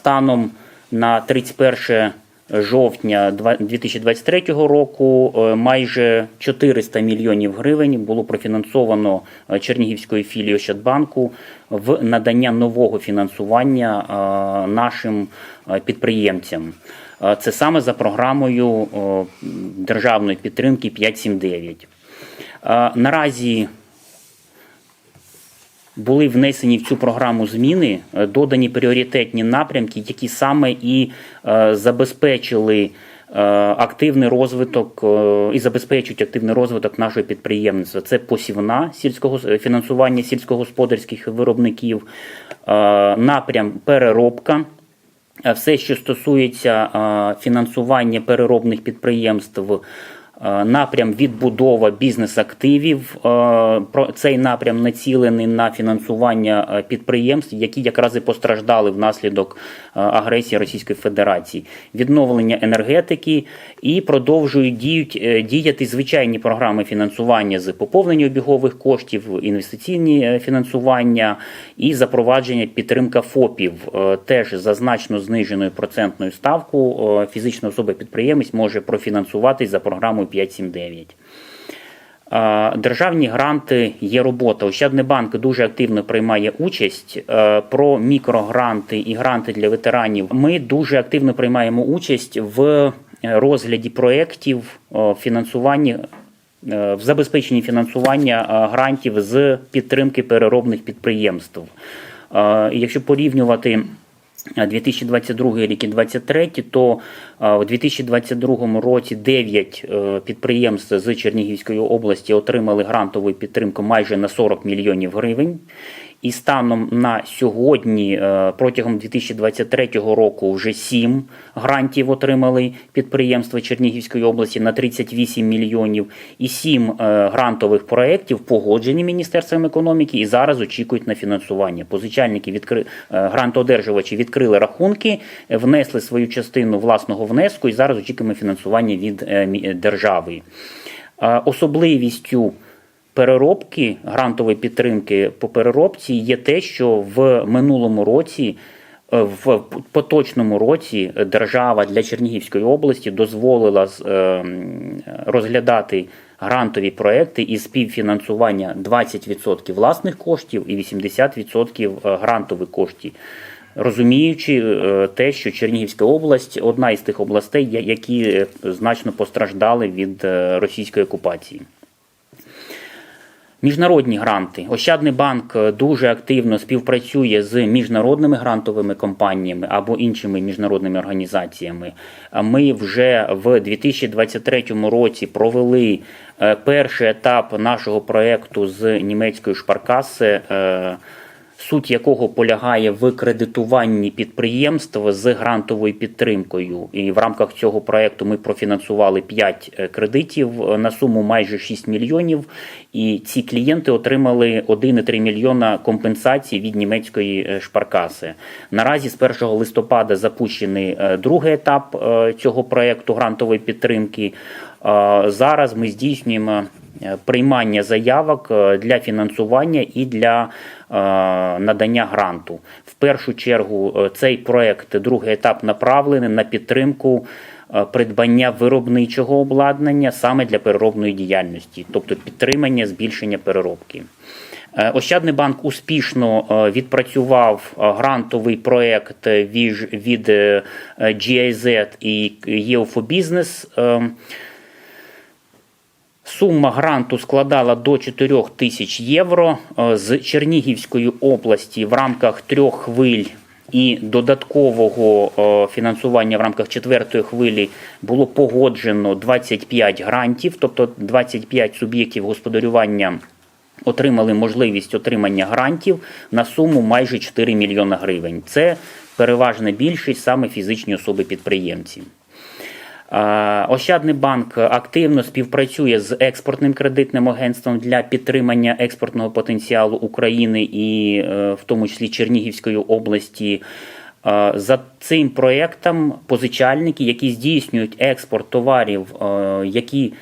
Станом на 31 жовтня два- 2023 року е, майже 400 мільйонів гривень було профінансовано е, Чернігівською філією Ощадбанку в надання нового фінансування е, нашим підприємцям. Це саме за програмою державної підтримки 579. Е, Наразі були внесені в цю програму зміни, е, додані пріоритетні напрямки, які саме і е, забезпечили е, активний розвиток і забезпечують активний розвиток нашого підприємництва. Це посівна сільського фінансування сільськогосподарських виробників, напрям переробка. Все, що стосується фінансування переробних підприємств, напрям відбудова бізнес-активів. е, Цей напрям націлений на фінансування е, підприємств, які якраз і постраждали внаслідок е, агресії Російської Федерації, відновлення енергетики і продовжують діють, е, діяти звичайні програми фінансування з поповнення обігових коштів, інвестиційні е, фінансування і запровадження підтримка ФОПів. Е, Теж за значно зниженою процентною ставку е, фізична особа-підприємець може профінансуватись за програмою 579. Е, Державні гранти є робота. Ощадний банк дуже активно приймає участь е, про мікрогранти і гранти для ветеранів. Ми дуже активно приймаємо участь в розгляді проєктів е, фінансування. е, В забезпеченні фінансування е, грантів з підтримки переробних підприємств. Е, Якщо порівнювати е, 2022 рік і 2023, то у 2022 році 9 е, підприємств з Чернігівської області отримали грантову підтримку майже на 40 мільйонів гривень. І станом на сьогодні, е, протягом 2023 року, вже 7 грантів отримали підприємства Чернігівської області на 38 мільйонів, і 7 е, грантових проєктів погоджені Міністерством економіки і зараз очікують на фінансування. Позичальники відкри... е, грантоодержувачі відкрили рахунки, внесли свою частину власного внеску і зараз очікуємо фінансування від держави. Особливістю переробки грантової підтримки по переробці є те, що в минулому році. е, В поточному році держава для Чернігівської області дозволила е, розглядати грантові проекти із співфінансування 20% власних коштів і 80% грантових коштів, розуміючи е, те, що Чернігівська область одна із тих областей, які е, значно постраждали від е, російської окупації. Міжнародні гранти. Ощадний банк е, дуже активно співпрацює з міжнародними грантовими компаніями або іншими міжнародними організаціями. Ми вже в 2023 році провели е, перший етап нашого проекту з німецької шпаркаси. Е, Суть якого полягає в кредитуванні підприємств з грантовою підтримкою. І в рамках цього проекту ми профінансували 5 кредитів е, на суму майже 6 мільйонів. І ці клієнти отримали 1,3 мільйона компенсацій від німецької е, шпаркаси. Наразі з 1 листопада запущений е, другий етап е, цього проекту грантової підтримки. Е, Зараз ми здійснюємо е, приймання заявок е, для фінансування і для е, надання гранту. В першу чергу е, цей проект, другий етап направлений на підтримку е, придбання виробничого обладнання саме для переробної діяльності, тобто підтримання збільшення переробки. Е, Ощадний банк успішно е, відпрацював е, грантовий проект від, е, GIZ і ЄОФО Бізнес. Сума гранту складала до 4 тисяч євро Е, з Чернігівської області в рамках трьох хвиль і додаткового е, фінансування в рамках четвертої хвилі було погоджено 25 грантів, тобто 25 суб'єктів господарювання отримали можливість отримання грантів на суму майже 4 мільйона гривень. Це переважна більшість саме фізичні особи-підприємці. Е, Ощадний банк активно співпрацює з експортним кредитним агентством для підтримання експортного потенціалу України і е, в тому числі Чернігівської області. Е, За цим проєктом позичальники, які здійснюють експорт товарів, е, які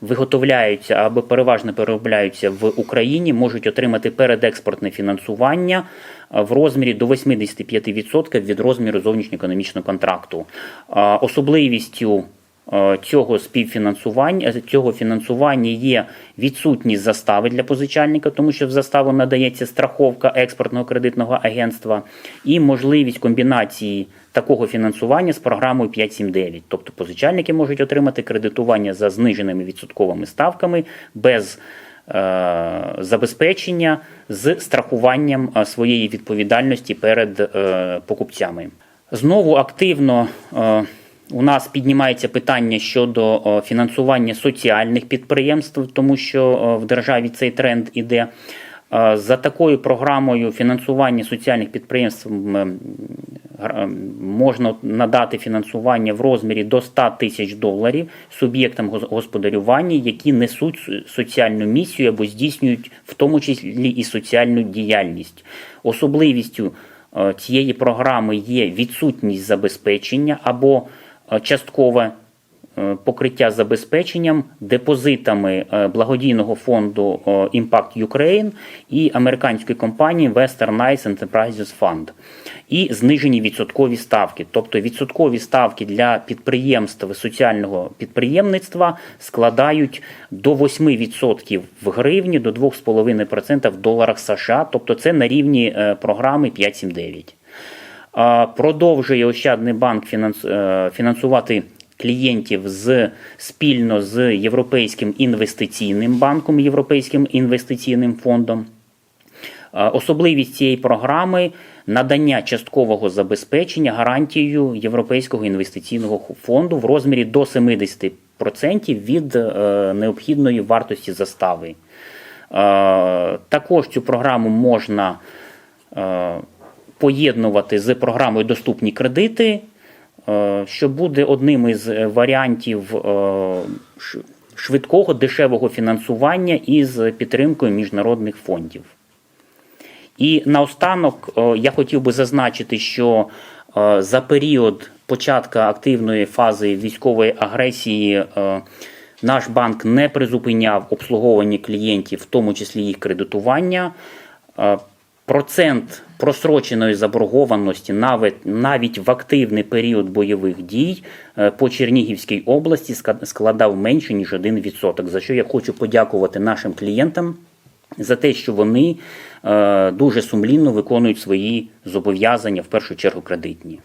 виготовляються або переважно переробляються в Україні, можуть отримати передекспортне фінансування е, в розмірі до 85% від розміру зовнішньоекономічного контракту. Особливістю е, цього співфінансування е, цього фінансування є відсутність застави для позичальника, тому що в заставу надається страховка експортного кредитного агентства, і можливість комбінації такого фінансування з програмою 579. Тобто позичальники можуть отримати кредитування за зниженими відсотковими ставками без забезпечення з страхуванням е, своєї відповідальності перед е, покупцями. Знову активно е, у нас піднімається питання щодо е, фінансування соціальних підприємств, тому що е, в державі цей тренд іде. Е, За такою програмою фінансування соціальних підприємств можна надати фінансування в розмірі до 100 тисяч доларів суб'єктам гос- господарювання, які несуть соціальну місію або здійснюють в тому числі і соціальну діяльність. Особливістю е, цієї програми є відсутність забезпечення або е, часткове покриття забезпеченням депозитами е, благодійного фонду е, Impact Ukraine і американської компанії Western Nice Enterprises Fund. І знижені відсоткові ставки. Тобто відсоткові ставки для підприємств соціального підприємництва складають до 8% в гривні, до 2,5% в доларах США. Тобто це на рівні е, програми 579. А, Продовжує Ощадний банк е, фінансувати клієнтів з спільно з Європейським інвестиційним банком, Європейським інвестиційним фондом. Особливість цієї програми надання часткового забезпечення гарантією Європейського інвестиційного фонду в розмірі до 70% від е, необхідної вартості застави. Також цю програму можна е, поєднувати з програмою Доступні кредити, що буде одним із е, варіантів е, швидкого дешевого фінансування із підтримкою міжнародних фондів. І наостанок е, я хотів би зазначити, що е, за період початка активної фази військової агресії е, наш банк не призупиняв обслуговування клієнтів, в тому числі їх кредитування. Процент просроченої заборгованості навіть, навіть в активний період бойових дій е, по Чернігівській області складав менше ніж 1%, за що я хочу подякувати нашим клієнтам за те, що вони е, дуже сумлінно виконують свої зобов'язання, в першу чергу кредитні.